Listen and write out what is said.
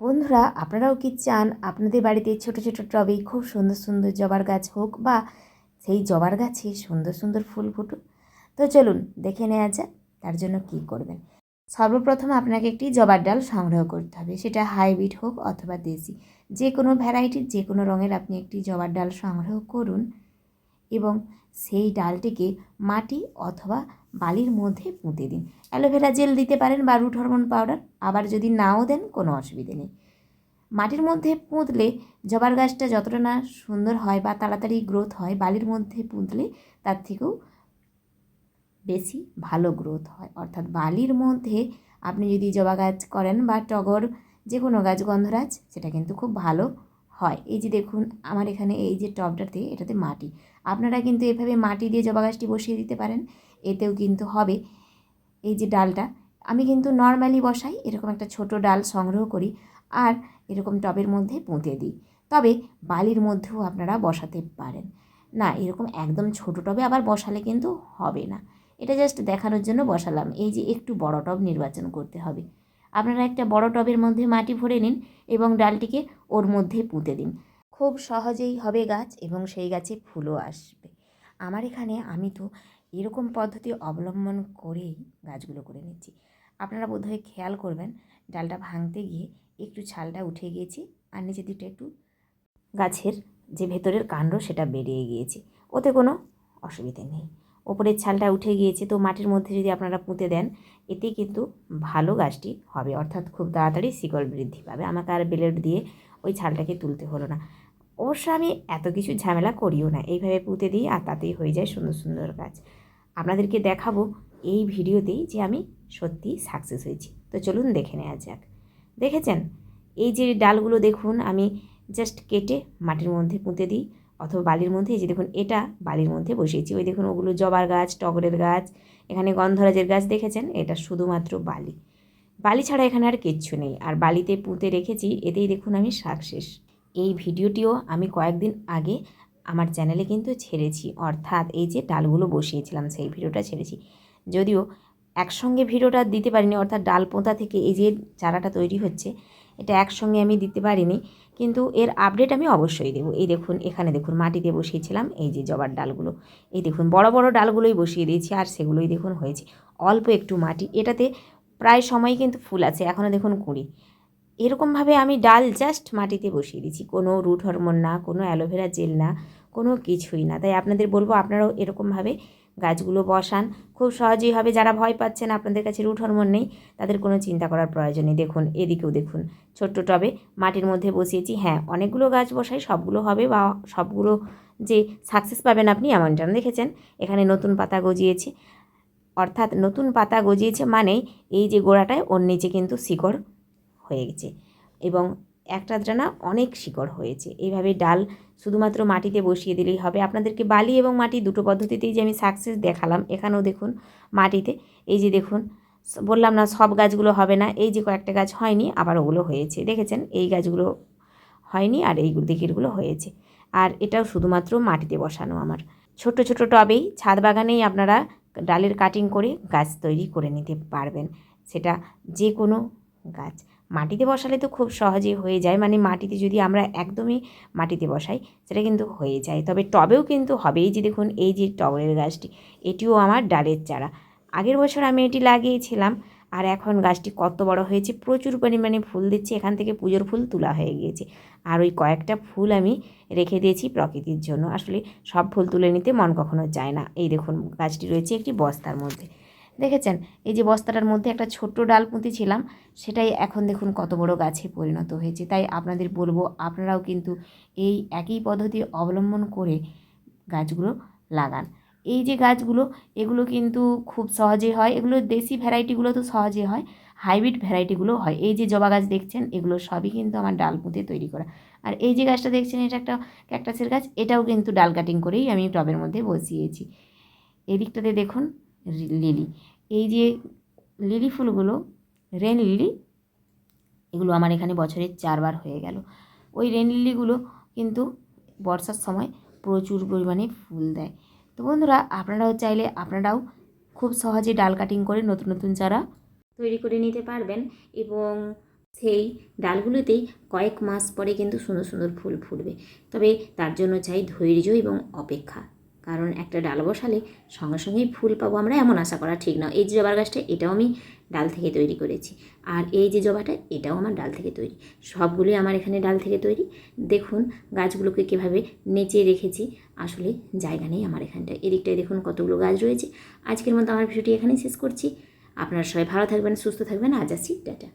বন্ধুরা, আপনারাও কি চান আপনাদের বাড়িতে ছোট ছোট টবে খুব সুন্দর সুন্দর জবার গাছ হোক বা সেই জবার গাছে সুন্দর সুন্দর ফুল ফুটুক? তো চলুন, দেখে নেওয়া যাক তার জন্য কি করবেন। সর্বপ্রথম আপনাকে একটি জবার ডাল সংগ্রহ করতে হবে। সেটা হাইব্রিড হোক অথবা দেশি। যে কোনো ভ্যারাইটির যে কোনো রঙের আপনি একটি জবার ডাল সংগ্রহ করুন। এবং সেই ডালটিকে মাটি অথবা বালির মধ্যে পুঁতে দিন। অ্যালোভেরা জেল দিতে পারেন বা রুট হরমোন পাউডার। আবার যদি নাও দেন, কোনো অসুবিধে নেই। মাটির মধ্যে পুঁতলে জবার গাছটা যতটা না সুন্দর হয় বা তাড়াতাড়ি গ্রোথ হয়, বালির মধ্যে পুঁতলে তার থেকেও বেশি ভালো গ্রোথ হয়। অর্থাৎ বালির মধ্যে আপনি যদি জবা গাছ করেন বা টগর যে কোনো গাছ, গন্ধরাজ, সেটা কিন্তু খুব ভালো হয়। এই যে দেখুন, আমার এখানে এই যে টবটাতে এটাতে মাটি। আপনারা কিন্তু এভাবে মাটি দিয়ে জবা গাছটি বসিয়ে দিতে পারেন, এতেও কিন্তু হবে। এই যে ডালটা, আমি কিন্তু নর্মালি বসাই, এরকম একটা ছোট ডাল সংগ্রহ করি আর এরকম টবের মধ্যে পুঁতে দিই। তবে বালির মধ্যেও আপনারা বসাতে পারেন। না, এরকম একদম ছোট টবে আবার বসালে কিন্তু হবে না। এটা জাস্ট দেখানোর জন্য বসালাম। এই যে একটু বড় টব নির্বাচন করতে হবে। আপনারা একটা বড় টবের মধ্যে মাটি ভরে নিন এবং ডালটিকে ওর মধ্যে পুঁতে দিন। খুব সহজেই হবে গাছ এবং সেই গাছে ফুলও আসবে। আমার এখানে আমি তো এরকম পদ্ধতি অবলম্বন করেই গাছগুলো করে নিচ্ছি। আপনারা বোধহয় খেয়াল করবেন, ডালটা ভাঙতে গিয়ে একটু ছালটা উঠে গিয়েছে আর নিচে দিকটা একটু গাছের যে ভেতরের কাণ্ড সেটা বেরিয়ে গিয়েছে। ওতে কোনো অসুবিধে নেই। ওপরের ছালটা উঠে গিয়েছে তো মাটির মধ্যে যদি আপনারা পুঁতে দেন এতে কিন্তু ভালো গাছটি হবে। অর্থাৎ খুব তাড়াতাড়ি শিকড় বৃদ্ধি পাবে। আমাকে আর বেলেট দিয়ে ওই ছালটাকে তুলতে হলো না। অবশ্য আমি এত কিছু ঝামেলা করিও না। এইভাবে পুঁতে দিই আর তাতেই হয়ে যায় সুন্দর সুন্দর গাছ। আপনাদেরকে দেখাবো এই ভিডিওতেই যে আমি সত্যি সাকসেস হয়েছি। তো চলুন দেখে নেওয়া যাক। দেখেছেন? এই যে ডালগুলো দেখুন, আমি জাস্ট কেটে মাটির মধ্যে পুঁতে দিই। অথবা বালির মধ্যে এই যে দেখুন এটা বালির মধ্যে বসিয়েছি। ওই দেখুন ওগুলো জবার গাছ, টগরের গাছ, এখানে গন্ধরাজের গাছ দেখেছেন? এটা শুধুমাত্র বালি। বালি ছাড়া এখানে আর কিচ্ছু নেই। আর বালিতে পুঁতে রেখেছি, এতেই দেখুন আমি সাকসেস এই ভিডিওটিও আমি কয়েকদিন আগে আমার চ্যানেলে কিন্তু ছেড়েছি। অর্থাৎ এই যে ডালগুলো বসিয়েছিলাম, সেই ভিডিওটা ছেড়েছি। যদিও একসঙ্গে ভিডিওটা দিতে পারিনি, অর্থাৎ ডাল পোঁতা থেকে এই যে চারাটা তৈরি হচ্ছে এটা একসঙ্গে আমি দিতে পারিনি, কিন্তু এর আপডেট আমি অবশ্যই দেবো। এই দেখুন, এখানে দেখুন, মাটিতে বসিয়েছিলাম, এই যে জবার ডালগুলো। এই দেখুন, বড় বড় ডালগুলোই বসিয়ে দিয়েছি, আর সেগুলোই দেখুন হয়েছে। অল্প একটু মাটি, এটাতে প্রায় সময় কিন্তু ফুল আছে এখনও দেখুন কুড়ি। এরকমভাবে আমি ডাল জাস্ট মাটিতে বসিয়ে দিচ্ছি কোনো রুট হরমোন না, কোনো অ্যালোভেরা জেল না, কোনো কিছুই না। তাই আপনাদের বলব, আপনারাও এরকমভাবে গাছগুলো বসান। খুব সহজেই হবে, যারা ভয় পাচ্ছেন আপনাদের কাছে রুট হরমোন নেই, তাদের কোনো চিন্তা করার প্রয়োজন নেই। দেখুন, এদিকেও দেখুন, ছোট্ট টবে মাটির মধ্যে বসিয়েছি। হ্যাঁ অনেকগুলো গাছ বসাই, সবগুলো হবে বা সবগুলো যে সাকসেস পাবেন আপনি এমনটা দেখেছেন? এখানে নতুন পাতা গজিয়েছে। অর্থাৎ নতুন পাতা গজিয়েছে মানেই এই যে গোড়াটায় ওর নিচে কিন্তু শিকড় হয়ে গেছে। এবং একটা না অনেক শিকড় হয়েছে। এইভাবে ডাল শুধুমাত্র মাটিতে বসিয়ে দিলেই হবে। আপনাদেরকে বালি এবং মাটি দুটো পদ্ধতিতেই যে আমি সাকসেস দেখালাম, এখানেও দেখুন মাটিতে। এই যে দেখুন বললাম না সব গাছগুলো হবে না, এই যে কয়েকটা গাছ হয়নি, আবার ওগুলো হয়েছে। দেখেছেন? এই গাছগুলো হয়নি আর এই দিকেরগুলো হয়েছে। আর এটাও শুধুমাত্র মাটিতে বসানো আমার। ছোট ছোট টবেই, ছাদ বাগানেই আপনারা ডালের কাটিং করে গাছ তৈরি করে নিতে পারবেন। সেটা যে কোনো গাছ। মাটিতে বসালে তো খুব সহজেই হয়ে যায়। মানে মাটিতে যদি আমরা একদমই মাটিতে বসাই, সেটা কিন্তু হয়ে যায়। তবে টবেও কিন্তু হবে এই যে দেখুন, এই যে টবের গাছটি, এটিও আমার ডালের চারা। আগের বছর আমি এটি লাগিয়েছিলাম আর এখন গাছটি কত বড় হয়েছে, প্রচুর পরিমাণে ফুল দিচ্ছে। এখান থেকে পুজোর ফুল তোলা হয়ে গিয়েছে। আর ওই কয়েকটা ফুল আমি রেখে দিয়েছি প্রকৃতির জন্য। আসলে সব ফুল তুলে নিতে মন কখনো চায় না। এই দেখুন, গাছটি রয়েছে একটি বস্তার মধ্যে। দেখেছেন? এই যে বস্তাটার মধ্যে একটা ছোট্ট ডাল পুঁতেছিলাম সেটাই এখন দেখুন কত বড় গাছে পরিণত হয়েছে। তাই আপনাদের বলব, আপনারাও কিন্তু এই একই পদ্ধতি অবলম্বন করে গাছগুলো লাগান। এই যে গাছগুলো, এগুলো কিন্তু খুব সহজে হয়। এগুলো দেশি ভ্যারাইটিগুলো তো সহজে হয় হাইব্রিড ভ্যারাইটিগুলো হয়। এই যে জবা গাছ দেখছেন, এগুলো সবই কিন্তু আমার ডাল পুঁতে তৈরি করা। আর এই যে গাছটা দেখছেন, এটা একটা ক্যাকটাসের গাছ, এটাও কিন্তু ডাল কাটিং করেই আমি টবের মধ্যে বসিয়েছি। এদিকটাতে দেখুন লিলি। এই যে লিলি ফুলগুলো, রেন লিলি, এগুলো আমার এখানে বছরে চারবার হয়ে গেল। ওই রেন লিলিগুলো কিন্তু বর্ষার সময় প্রচুর পরিমাণে ফুল দেয়। তো বন্ধুরা, আপনারাও চাইলে আপনারাও খুব সহজে ডাল কাটিং করে নতুন নতুন চারা তৈরি করে নিতে পারবেন এবং সেই ডালগুলোতেই কয়েক মাস পরে কিন্তু সুন্দর সুন্দর ফুল ফুটবে। তবে তার জন্য চাই ধৈর্য এবং অপেক্ষা। কারণ একটা ডাল বসালে সঙ্গে সঙ্গেই ফুল পাবো আমরা, এমন আশা করা ঠিক না। এই যে জবার গাছটা, এটাও আমি ডাল থেকে তৈরি করেছি। আর এই যে জবাটা, এটাও আমার ডাল থেকে তৈরি। সবগুলোই আমার এখানে ডাল থেকে তৈরি। দেখুন গাছগুলোকে কীভাবে নেচে রেখেছি। আসলে জায়গা নেই আমার এখানটায়। এদিকটায় দেখুন কতগুলো গাছ রয়েছে। আজকের মতো আমার ভিডিওটি এখানেই শেষ করছি। আপনারা সবাই ভালো থাকবেন, সুস্থ থাকবেন। আজ আসছি, টাটা।